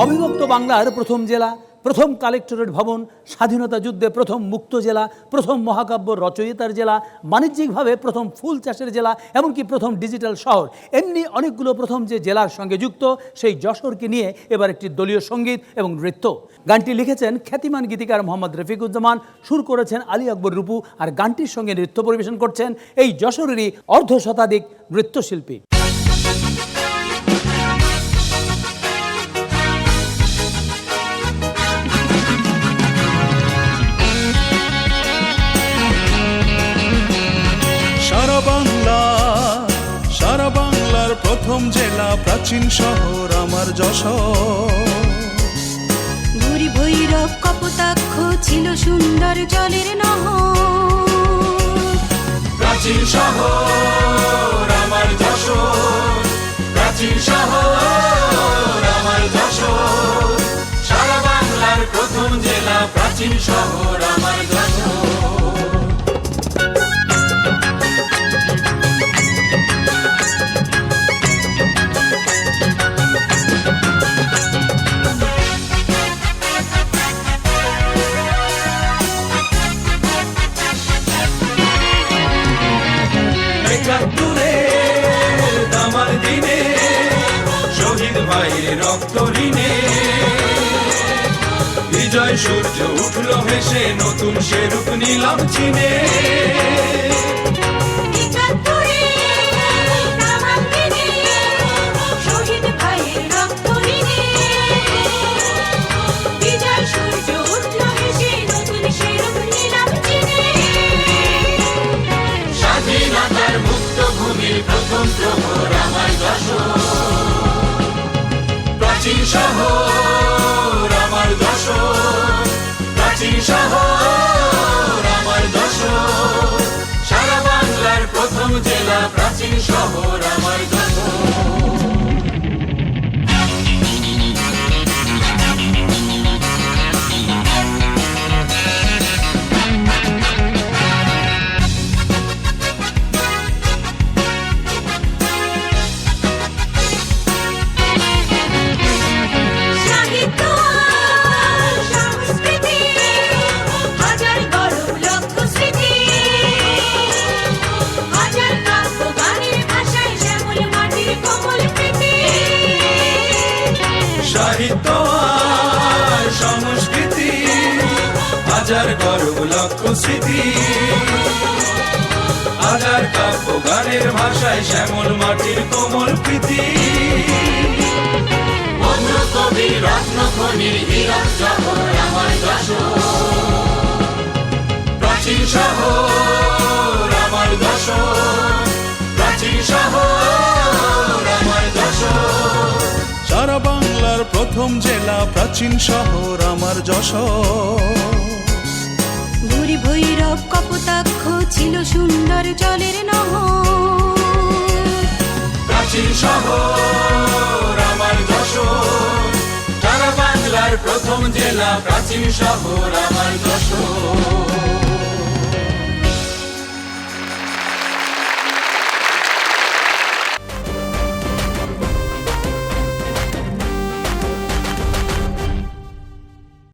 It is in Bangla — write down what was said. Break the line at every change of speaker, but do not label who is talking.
অবিভক্ত বাংলার প্রথম জেলা, প্রথম কালেক্টরেট ভবন, স্বাধীনতা যুদ্ধে প্রথম মুক্ত জেলা, প্রথম মহাকাব্য রচয়িতার জেলা, বাণিজ্যিকভাবে প্রথম ফুল চাষের জেলা, এমনকি প্রথম ডিজিটাল শহর। এমনি অনেকগুলো প্রথম যে জেলার সঙ্গে যুক্ত, সেই যশোরকে নিয়ে এবার একটি দলীয় সংগীত এবং নৃত্য। গানটি লিখেছেন খ্যাতিমান গীতিকার মোহাম্মদ রফিকুজ্জামান, সুর করেছেন আলী আকবর রূপু, আর গানটির সঙ্গে নৃত্য পরিবেশন করছেন এই যশোরেরই অর্ধ শতাধিক নৃত্যশিল্পী।
প্রথম জেলা প্রাচীন শহর আমার যশোর।
ভুরি ভৈরব কপোতাক্ষ ছিল সুন্দর জলের নহর।
প্রাচীন শহর আমার যশোর প্রাচীন শহর আমার যশোর। সারা বাংলার প্রথম জেলা প্রাচীন শহর আমার শহীদ রক্ত ঋণে। বিজয় সূর্য উঠল হেসে নতুন সে রূপ নিলাম চিনে। স্বাধীনতার মুক্ত ভূমির প্রথম প্রহর আমার যশোর। প্রাচীন শহর আমার যশোর প্রাচীন শহর আমার যশোর সারা বাংলার প্রথম জেলা প্রাচীন শহর আমার যশোর
সাহিত্য আর সংস্কৃতি, হাজার
গর্ব লক্ষ স্মৃতি। হাজার কাব্য গানের ভাষায় শ্যামল মাটির কোমল প্রীতি। কবি রত্ন খনির হীরক জহর আমার যশোর। প্রাচীন শহর প্রথম জেলা প্রাচীন শহর আমার যশোর।
ভুরি ভৈরব কপোতাক্ষ ছিল সুন্দর জলের নহ
প্রাচীন শহর আমার যশোর সারা বাংলার প্রথম জেলা প্রাচীন শহর আমার যশোর।